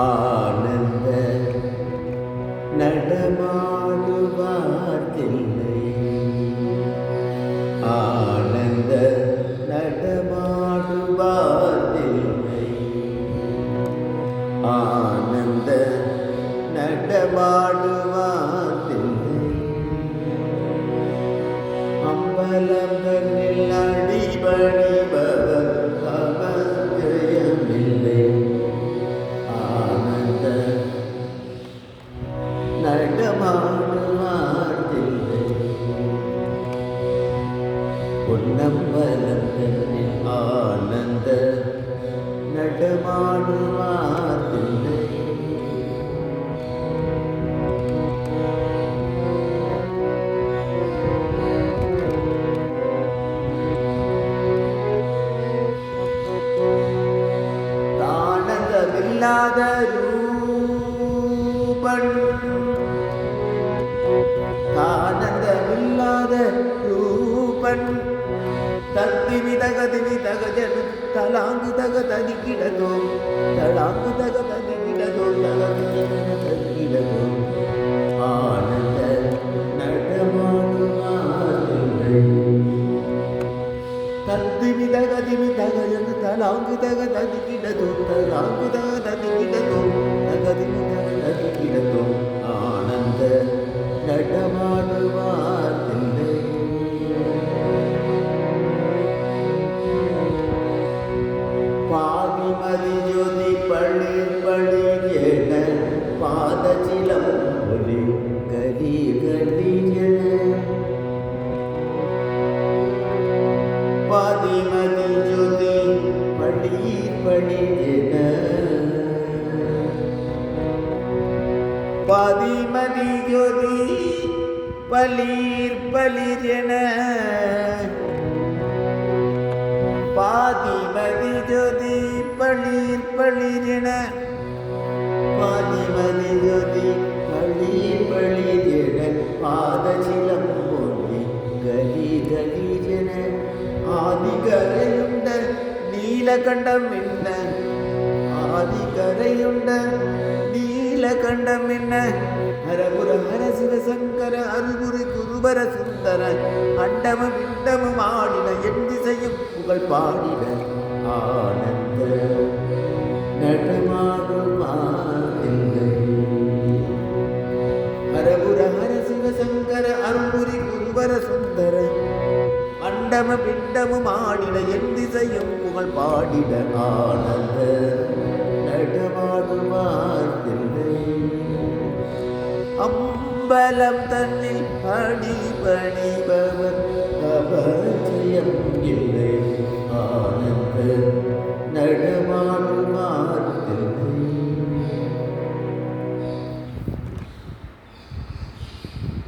ஆனந்த நடமாடுவார்கில்லை ஆனந்த நடமாடுவார்கில்லை ஆனந்த நடமாடுவார்கில்லை அம்பலம் தன்னில் அடிபணிபவர் பொன்னம்பலம் தன்னில் ஆனந்த நடமாடுவார்கில்லை தானந்தமில்லாத ரூபன் தானந்தமில்லாத ரூபன் தத்திவி தகதிவி தலாங்கு தக தனிக்கிடதோ தலாங்கு தக தனிக்கிடதோ தலங்கு தக தனிக்கிடதோ ஆனந்த நடமாடுவார்கள் தத்திவி தகதிவி தகஜன் தலாங்கு தக தனிக்கிடதோ தலாங்கு பாதிமதி ஜோதி பழு பழு என பாதச்சிலம் ஒலி கலி கரி என. பாதிமதி ஜோதி பள்ளி பள்ளி என. பாதிமதி ஜோதி பளீர் பளிர் என. பளீர் பளிரென பாதிமதி ஜோதி பளீர் பளிரென பாதசிலம் பொன்னி கலி கலீரென ஆதிகரையுண்ட நீலகண்டம் என்ன? ஆதிகரையுண்ட நீலகண்டம் என்ன? ஹரபுர ஹர சிவசங்கர அருகுரு குருபர சுந்தர அண்டமும் இண்டமும் ஆடின என் திசையும் புகழ் பாடின ஆனந்த அண்டம பிண்டமும் ஆடின என் திசையும் புகழ் பாடின ஆனந்த. அம்பலம் தன்னில் பணி பணிபவர்